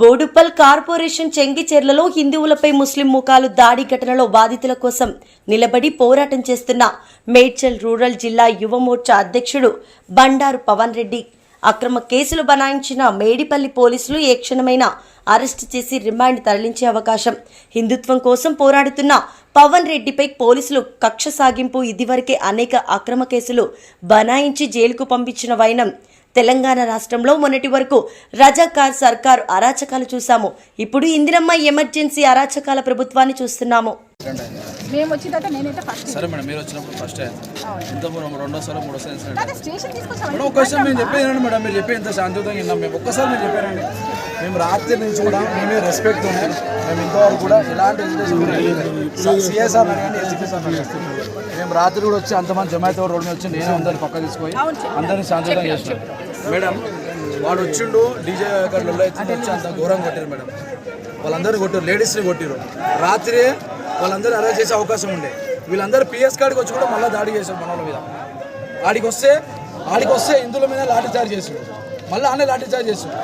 Boduppal corporation చెంగిచెర్లలో హిందువులపై ముస్లిం ముఖాలు దాడి ఘటనలో బాధితుల కోసం నిలబడి పోరాటం చేస్తున్న మేడ్చల్ రూరల్ జిల్లా యువ మోర్చా అధ్యక్షుడు బండారు పవన్ రెడ్డి. అక్రమ కేసులు బనాయించిన మేడిపల్లి పోలీసులు ఏ క్షణమైనా అరెస్టు చేసి రిమాండ్ తరలించే అవకాశం. హిందుత్వం కోసం పోరాడుతున్న పవన్ రెడ్డిపై పోలీసులు కక్ష సాగింపు. ఇదివరకే అనేక అక్రమ కేసులు బనాయించి జైలుకు పంపించిన వైనం తెలంగాణ రాష్ట్రంలో మొన్నటి వరకు రజాకార్ సర్కారు అరాచకాలు చూశాము. ఇప్పుడు ఇందిరమ్మ ఎమర్జెన్సీ అరాచకాల ప్రభుత్వాన్ని చూస్తున్నాము. మేము వచ్చిన తర్వాత నేనైతే ఫస్ట్ సరే మేడం మీరు వచ్చినప్పుడు ఫస్ట్ ఎంత రెండోసారి మూడోసారి స్టేషన్ మేడం ఒక్కసారి చెప్పేది మేడం మీరు చెప్పే ఎంత శాంతియుతంగా విన్నాం మేము. ఒక్కసారి మేము రాత్రి నుంచి కూడా మేమే రెస్పెక్ట్ ఉన్నాయి మేము ఇంతవరకు కూడా ఎలాంటి సిఎస్ఆర్ కానీ ఎస్పీఎస్ఆర్ మేము రాత్రి కూడా వచ్చి అంతమంది జమాయితో రోడ్ మీద వచ్చి నేను అందరిని పక్క తీసుకొని అందరిని శాంతియుతంగా చేసినాం మేడం వాడు వచ్చిండు డీజే గడ్లలో అయితే వచ్చి అంత ఘోరంగా కొట్టారు మేడం. వాళ్ళందరినీ కొట్టారు లేడీస్ని కొట్టారు రాత్రి వాళ్ళందరూ అరెస్ట్ చేసే అవకాశం ఉండే. వీళ్ళందరూ పిఎస్ కాడికి వచ్చి కూడా మళ్ళీ దాడి చేశారు మన మీద. ఆడికి వస్తే ఆడికి వస్తే ఇందుల మీద లాఠీ చార్జ్ చేసాడు. మళ్ళీ ఆనే లాఠీ చార్జ్ చేసాడు.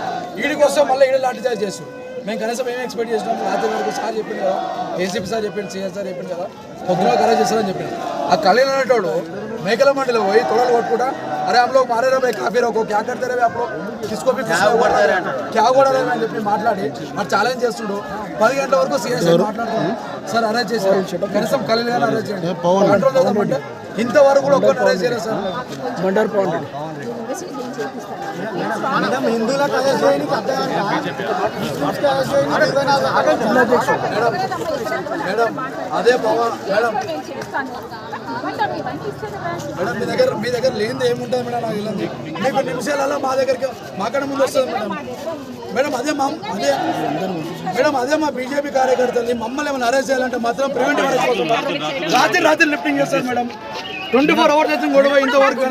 ఈడికి వస్తే మళ్ళీ ఈడ లాఠీ చార్జ్ చేసాడు. మేము కనీసం ఏం ఎక్స్పెక్ట్ చేసినాం? రాత్రి వరకు సార్ చెప్పింది కదా. ఏసీపీ సార్ చెప్పింది సీఎస్ సార్ చెప్పింది కదా. పొద్దున కరెక్ట్ చేస్తారని చెప్పింది ఆ కళ్యాణ్ అనేటోడు మేకల మండలి పోయి తొడలు కొట్టుకుంటా అరే ఆమెలో మారే రే కాఫీ రోకో క్యా కడతారే అప్పుడు? తీసుకోపి క్యా కూడా అని చెప్పి మాట్లాడి మరి ఛాలెంజ్ చేస్తుడు. పది గంటల వరకు సీఎస్ మాట్లాడుతున్నాడు సార్ అరేంజ్ చేశారు. కనీసం కళ్యాణ్ అరేంజ్ చేయండి. కంట్రోల్ చేద్దామంటే ఇంతవరకు కూడా ఒక్కరిని అరేంజ్ చేయలేదు సార్. మండర్ పవన్ మేడం అదే పవన్ మేడం. మేడం మీ దగ్గర మీ దగ్గర లేనిది ఏముంటుంది మేడం నాకు వెళ్ళింది మీకు నిమిషాలలో మా దగ్గరికి మాకడ ముందు వస్తుంది మేడం. మేడం అదే మా అదే మేడం అదే మా బీజేపీ కార్యకర్తలు మమ్మల్ని ఏమైనా అరెస్ట్ చేయాలంటే మాత్రం ప్రివెంటివ్ అరెస్ట్ రాత్రి రాత్రి లిఫ్టింగ్ చేస్తారు మేడం. ట్వంటీ ఫోర్ అవర్స్ అయితే గొడవ ఇంతవరకు.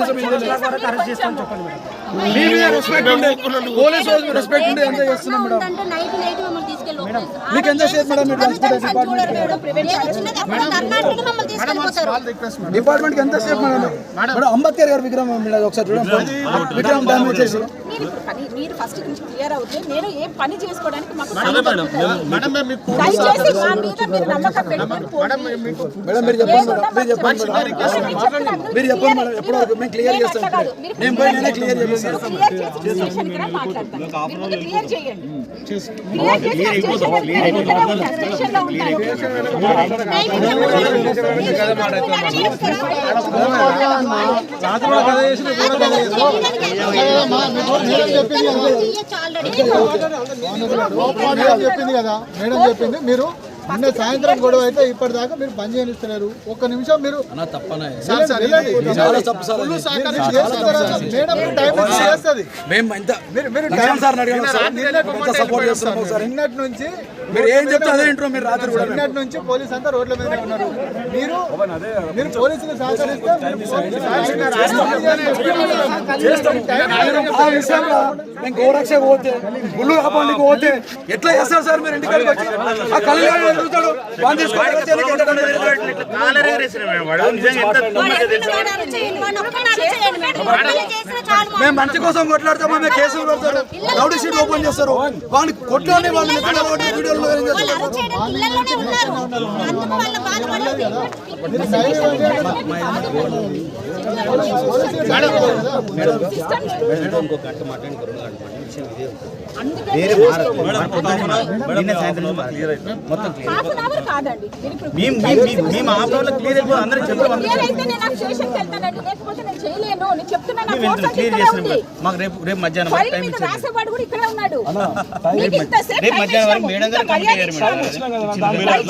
మీ మీద రెస్పెక్ట్ ఉండే పోలీస్ వాళ్ళకి రెస్పెక్ట్ ఉండే ఎంత చేస్తున్నాం మేడం? అంటే నైట్ నైట్ మమ్మల్ని తీసుకెళ్ళి మీకు ఎంత సేపు మేడం మీరు డిపార్ట్మెంట్ కర్ణాటక మమ్మల్ని తీసుకెళ్ళిపోతారు డిపార్ట్మెంట్కి ఎంత సేపు మేడం? మేడం అంబేద్కర్ గారి విగ్రహం ఒకసారి చూడండి. విగ్రహం డామేజ్ చేసి. మీరు ఇప్పుడు పని మీరు ఫస్ట్ నుంచి క్లియర్ అవుతే నేను ఏ పని చేసుకోవడానికి మాకు. దయచేసి మా మీద మీరు నమ్మకం పెట్టుకొని క్లియర్ చేయండి. క్లియర్ చేసి మేడం చెప్పింది కదా. మేడం చెప్పింది మీరు నిన్న సాయంత్రం గొడవ అయితే ఇప్పటిదాకా మీరు పని చేయనిస్తున్నారు ఒక్క నిమిషం మీరు నిన్నటి నుంచి మీరు ఏం చెప్తే అదే ఇంట్లో మీరు రాత్రి కూడా. నిన్నటి నుంచి పోలీస్ అంతా రోడ్ల మీద ఉన్నారు. మీరు మీరు పోలీసులు సహకరిస్తే గోరక్ష పోతే గుళ్ళు కాపాడికి పోతే. ఎట్లా చేస్తారు సార్ మీరు ఇంటికి వచ్చి? ఆ కళ్యాణ్ మేము మంచి కోసం కొట్లాడతామా మేము కేసులు పెడతారు రౌడీ షీట్ ఓపెన్ చేస్తారు వాడిని కొట్లాడి వాళ్ళని ఎత్తుకొని ఒకటి వీడియోలో ఏం చేస్తారు వేరే నిన్న సాయంత్రం క్లియర్ మొత్తం క్లియర్ మేము మేము మేము ఆ ప్రాబ్లం క్లియర్ అయిపోయి చేసినాం ఉంది మాకు రేపు రేపు మధ్యాహ్నం టైం రేపు వరకు. మేడం గారు కంప్లీట్ అయ్యారు మేడం.